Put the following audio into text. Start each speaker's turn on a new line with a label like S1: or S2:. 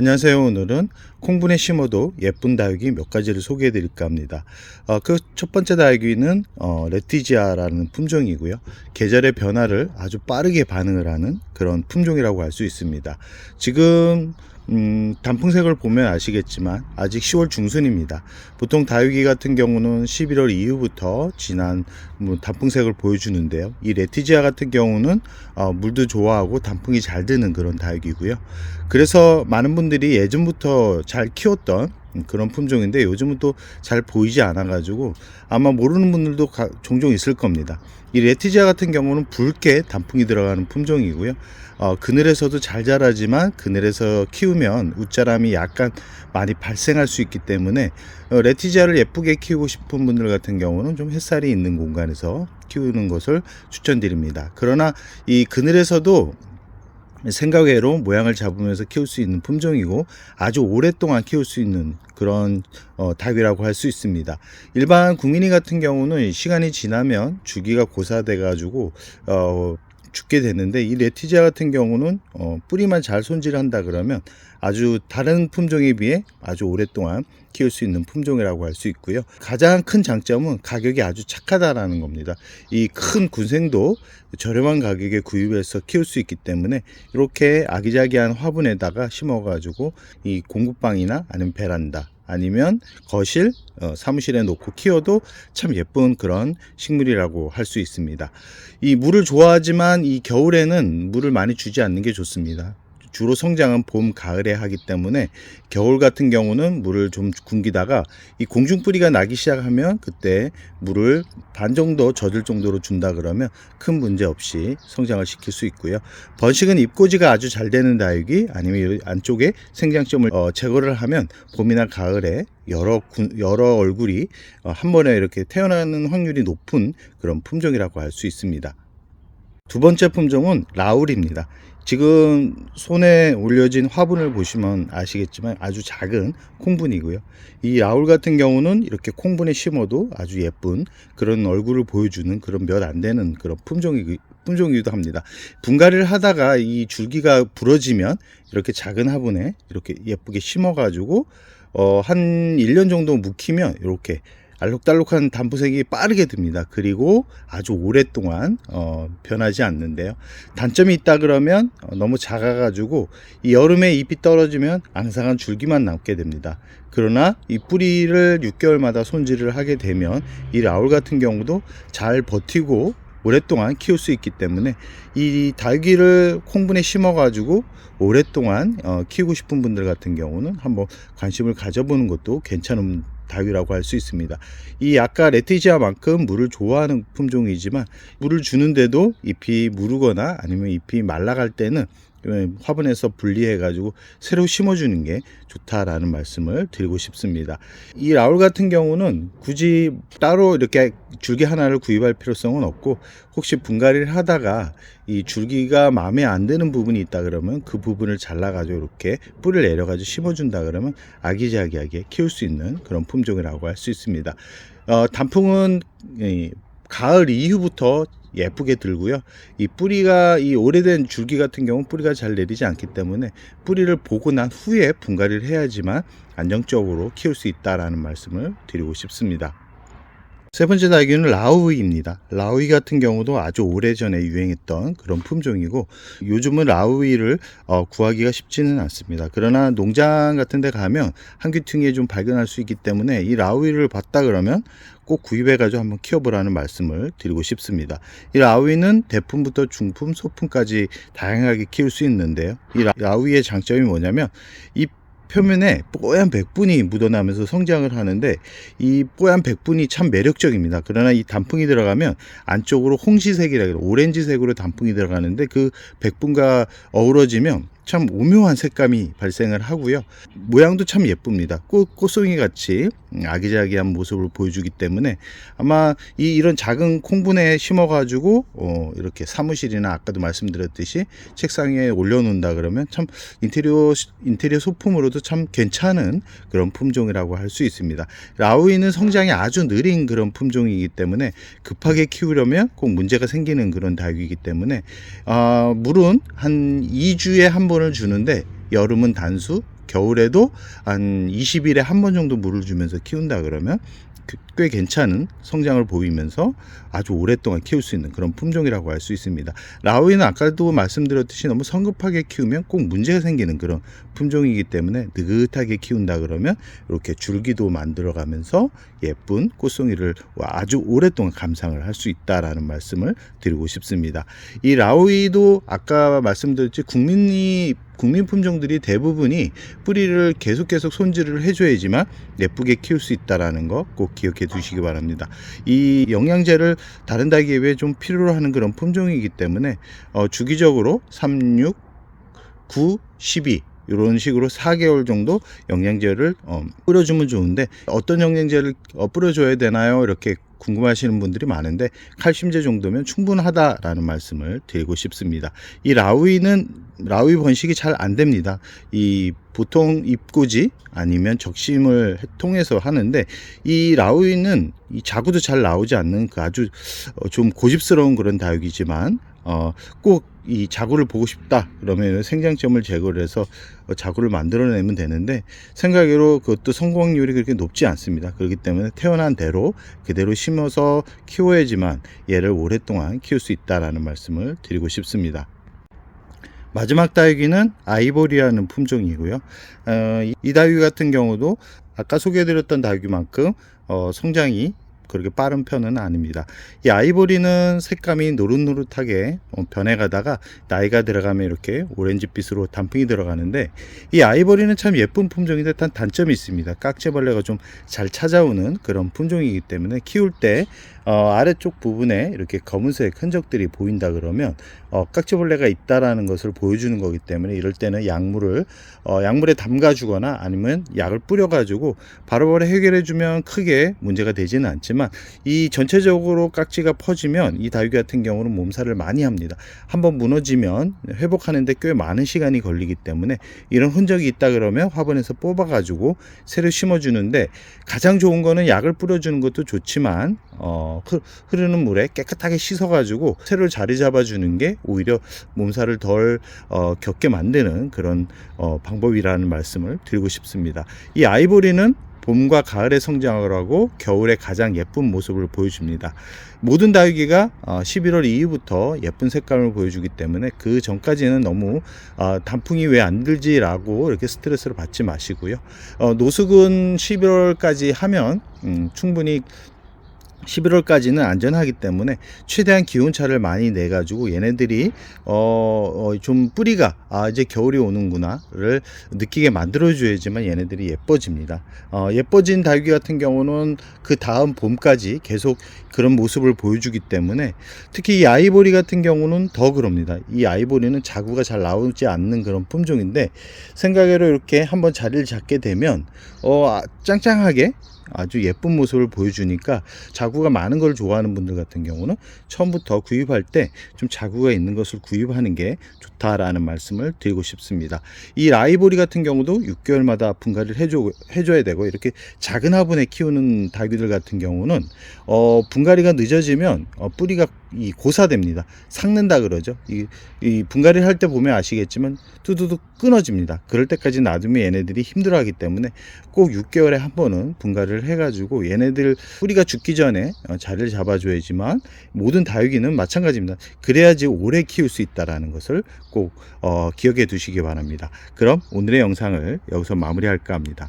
S1: 안녕하세요. 오늘은 콩분에 심어도 예쁜 다육이 몇 가지를 소개해 드릴까 합니다. 어, 그 첫 번째 다육이는 어, 레티지아라는 품종이고요. 계절의 변화를 아주 빠르게 반응을 하는 그런 품종이라고 할 수 있습니다. 지금 음, 단풍색을 보면 아시겠지만 아직 10월 중순입니다. 보통 다육이 같은 경우는 11월 이후부터 진한 뭐 단풍색을 보여주는데요. 이 레티지아 같은 경우는 어, 물도 좋아하고 단풍이 잘 드는 그런 다육이고요. 그래서 많은 분들이 예전부터 잘 키웠던 그런 품종인데 요즘은 또 잘 보이지 않아 가지고 아마 모르는 분들도 가- 종종 있을 겁니다. 이 레티지아 같은 경우는 붉게 단풍이 들어가는 품종이고요. 어, 그늘에서도 잘 자라지만 그늘에서 키우면 웃자람이 약간 많이 발생할 수 있기 때문에 어, 레티지아를 예쁘게 키우고 싶은 분들 같은 경우는 좀 햇살이 있는 공간에서 키우는 것을 추천드립니다. 그러나 이 그늘에서도 생각외로 모양을 잡으면서 키울 수 있는 품종이고 아주 오랫동안 키울 수 있는 그런 어, 닭이라고 할 수 있습니다. 일반 국민이 같은 경우는 시간이 지나면 주기가 고사돼 가지고 어, 죽게 되는데 이 레티지아 같은 경우는 어, 뿌리만 잘 손질한다 그러면 아주 다른 품종에 비해 아주 오랫동안 키울 수 있는 품종이라고 할 수 있고요. 가장 큰 장점은 가격이 아주 착하다라는 겁니다. 이 큰 군생도 저렴한 가격에 구입해서 키울 수 있기 때문에 이렇게 아기자기한 화분에다가 심어가지고 이 공구방이나 아니면 베란다 아니면 거실 어, 사무실에 놓고 키워도 참 예쁜 그런 식물이라고 할 수 있습니다. 이 물을 좋아하지만 이 겨울에는 물을 많이 주지 않는 게 좋습니다. 주로 성장은 봄, 가을에 하기 때문에 겨울 같은 경우는 물을 좀 굶기다가 이 공중뿌리가 나기 시작하면 그때 물을 반 정도 젖을 정도로 준다 그러면 큰 문제 없이 성장을 시킬 수 있고요. 번식은 잎꽂이가 아주 잘 되는 다육이 아니면 이 안쪽에 생장점을 어, 제거를 하면 봄이나 가을에 여러 군- 여러 얼굴이 어, 한 번에 이렇게 태어나는 확률이 높은 그런 품종이라고 할 수 있습니다. 두 번째 품종은 라울입니다. 지금 손에 올려진 화분을 보시면 아시겠지만 아주 작은 콩분이고요. 이 라울 같은 경우는 이렇게 콩분에 심어도 아주 예쁜 그런 얼굴을 보여주는 그런 몇 안 되는 그런 품종이 품종이기도 합니다. 분갈이를 하다가 이 줄기가 부러지면 이렇게 작은 화분에 이렇게 예쁘게 심어가지고 어, 한 1년 정도 묵히면 이렇게 알록달록한 단부색이 빠르게 듭니다. 그리고 아주 오랫동안 어, 변하지 않는데요. 단점이 있다 그러면 어, 너무 작아가지고 이 여름에 잎이 떨어지면 앙상한 줄기만 남게 됩니다. 그러나 이 뿌리를 6개월마다 손질을 하게 되면 이 라울 같은 경우도 잘 버티고 오랫동안 키울 수 있기 때문에 이 달기를 콩분에 심어가지고 오랫동안 어, 키우고 싶은 분들 같은 경우는 한번 관심을 가져보는 것도 괜찮은 다위라고 할 수 있습니다. 이 아까 레티지아만큼 물을 좋아하는 품종이지만 물을 주는데도 잎이 무르거나 아니면 잎이 말라갈 때는 화분에서 분리해 가지고 새로 심어 주는 게 좋다라는 말씀을 드리고 싶습니다. 이 라울 같은 경우는 굳이 따로 이렇게 줄기 하나를 구입할 필요성은 없고 혹시 분갈이를 하다가 이 줄기가 마음에 안 드는 부분이 있다 그러면 그 부분을 잘라 가지고 이렇게 뿌리를 내려 가지고 심어 준다 그러면 아기자기하게 키울 수 있는 그런 품종이라고 할 수 있습니다. 어, 단풍은 이, 가을 이후부터 예쁘게 들고요. 이 뿌리가 이 오래된 줄기 같은 경우는 뿌리가 잘 내리지 않기 때문에 뿌리를 보고 난 후에 분갈이를 해야지만 안정적으로 키울 수 있다라는 말씀을 드리고 싶습니다. 세 번째 다육이는 라우이입니다. 라우이 같은 경우도 아주 오래전에 유행했던 그런 품종이고 요즘은 라우이를 어, 구하기가 쉽지는 않습니다. 그러나 농장 같은 데 가면 한 귀퉁이에 좀 발견할 수 있기 때문에 이 라우이를 봤다 그러면 꼭 구입해가지고 한번 키워보라는 말씀을 드리고 싶습니다. 이 라우이는 대품부터 중품, 소품까지 다양하게 키울 수 있는데요. 이 라- 라우이의 장점이 뭐냐면 이 표면에 뽀얀 백분이 묻어나면서 성장을 하는데 이 뽀얀 백분이 참 매력적입니다. 그러나 이 단풍이 들어가면 안쪽으로 홍시색이라 그래 오렌지색으로 단풍이 들어가는데 그 백분과 어우러지면 참 오묘한 색감이 발생을 하고요. 모양도 참 예쁩니다. 꽃, 꽃송이 같이 아기자기한 모습을 보여주기 때문에 아마 이 이런 작은 콩분에 심어가지고 어, 이렇게 사무실이나 아까도 말씀드렸듯이 책상에 올려놓는다 그러면 참 인테리어 인테리어 소품으로도 참 괜찮은 그런 품종이라고 할 수 있습니다. 라우이는 성장이 아주 느린 그런 품종이기 때문에 급하게 키우려면 꼭 문제가 생기는 그런 닭이기 때문에 아, 물은 한 2주에 한 번을 주는데 여름은 단수 겨울에도 한 20일에 한 번 정도 물을 주면서 키운다 그러면 그- 꽤 괜찮은 성장을 보이면서 아주 오랫동안 키울 수 있는 그런 품종이라고 할 수 있습니다. 라우이는 아까도 말씀드렸듯이 너무 성급하게 키우면 꼭 문제가 생기는 그런 품종이기 때문에 느긋하게 키운다 그러면 이렇게 줄기도 만들어가면서 예쁜 꽃송이를 아주 오랫동안 감상을 할 수 있다라는 말씀을 드리고 싶습니다. 이 라우이도 아까 말씀드렸지 국민이 국민 품종들이 대부분이 뿌리를 계속 계속 손질을 해줘야지만 예쁘게 키울 수 있다라는 거 꼭 기억해 두시기 바랍니다. 이 영양제를 다른 닭에 비해 좀 필요로 하는 그런 품종이기 때문에 어, 주기적으로 3, 6, 9, 12 이런 식으로 4개월 정도 영양제를 어, 뿌려주면 좋은데 어떤 영양제를 어, 뿌려줘야 되나요? 이렇게 궁금하시는 분들이 많은데 칼슘제 정도면 충분하다라는 말씀을 드리고 싶습니다. 이 라우이는 라우이 번식이 잘 안 됩니다. 이 보통 입고지 아니면 적심을 통해서 하는데 이 라우이는 이 자구도 잘 나오지 않는 그 아주 어, 좀 고집스러운 그런 다육이지만 어, 꼭 이 자구를 보고 싶다 그러면 생장점을 제거를 해서 어, 자구를 만들어내면 되는데 생각으로 그것도 성공률이 그렇게 높지 않습니다. 그렇기 때문에 태어난 대로 그대로 심어서 키워야지만 얘를 오랫동안 키울 수 있다라는 말씀을 드리고 싶습니다. 마지막 다육이는 아이보리라는 품종이고요. 어, 이- 이 다육이 같은 경우도 아까 소개해드렸던 다육이만큼 어, 성장이 그렇게 빠른 편은 아닙니다. 이 아이보리는 색감이 노릇노릇하게 어, 변해가다가 나이가 들어가면 이렇게 오렌지빛으로 단풍이 들어가는데 이 아이보리는 참 예쁜 품종인데 단 단점이 있습니다. 깍지벌레가 좀 잘 찾아오는 그런 품종이기 때문에 키울 때 어, 아래쪽 부분에 이렇게 검은색 흔적들이 보인다 그러면 어, 깍지벌레가 있다라는 것을 보여주는 거기 때문에 이럴 때는 약물을 어, 약물에 담가주거나 아니면 약을 뿌려가지고 바로바로 해결해주면 크게 문제가 되지는 않지만 이 전체적으로 깍지가 퍼지면 이 다육이 같은 경우는 몸살을 많이 합니다. 한번 무너지면 회복하는데 꽤 많은 시간이 걸리기 때문에 이런 흔적이 있다 그러면 화분에서 뽑아가지고 새로 심어주는데 가장 좋은 거는 약을 뿌려주는 것도 좋지만 어, 흐- 흐르는 물에 깨끗하게 씻어가지고 새로 자리 잡아주는 게 오히려 몸살을 덜 어, 겪게 만드는 그런 어, 방법이라는 말씀을 드리고 싶습니다. 이 아이보리는 봄과 가을에 성장을 하고 겨울에 가장 예쁜 모습을 보여줍니다. 모든 다육이가 어, 11월 이후부터 예쁜 색감을 보여주기 때문에 그 전까지는 너무 어, 단풍이 왜 안 들지라고 이렇게 스트레스를 받지 마시고요. 어, 노숙은 11월까지 하면 음, 충분히 11월까지는 안전하기 때문에 최대한 기온차를 많이 내 가지고 얘네들이 어, 어, 좀 뿌리가 아 이제 겨울이 오는구나를 느끼게 만들어 줘야지만 얘네들이 예뻐집니다. 어, 예뻐진 달귀 같은 경우는 그 다음 봄까지 계속 그런 모습을 보여주기 때문에 특히 이 아이보리 같은 경우는 더 그럽니다. 이 아이보리는 자구가 잘 나오지 않는 그런 품종인데 생각외로 이렇게 한번 자리를 잡게 되면 어, 아, 짱짱하게 아주 예쁜 모습을 보여주니까 자구가 많은 걸 좋아하는 분들 같은 경우는 처음부터 구입할 때 좀 자구가 있는 것을 구입하는 게 좋다라는 말씀을 드리고 싶습니다. 이 라이보리 같은 경우도 6개월마다 분갈이를 해줘, 해줘야 되고 이렇게 작은 화분에 키우는 닭이들 같은 경우는 어, 분갈이가 늦어지면 어, 뿌리가 이 고사됩니다. 삭는다 그러죠. 이, 이 분갈이를 할 때 보면 아시겠지만 뚜두둑 끊어집니다. 그럴 때까지 놔두면 얘네들이 힘들어하기 때문에 꼭 6개월에 한 번은 분갈이를 해가지고 얘네들 뿌리가 죽기 전에 어, 자리를 잡아줘야지만 모든 다육이는 마찬가지입니다. 그래야지 오래 키울 수 있다라는 것을 꼭 어, 기억해 두시기 바랍니다. 그럼 오늘의 영상을 여기서 마무리할까 합니다.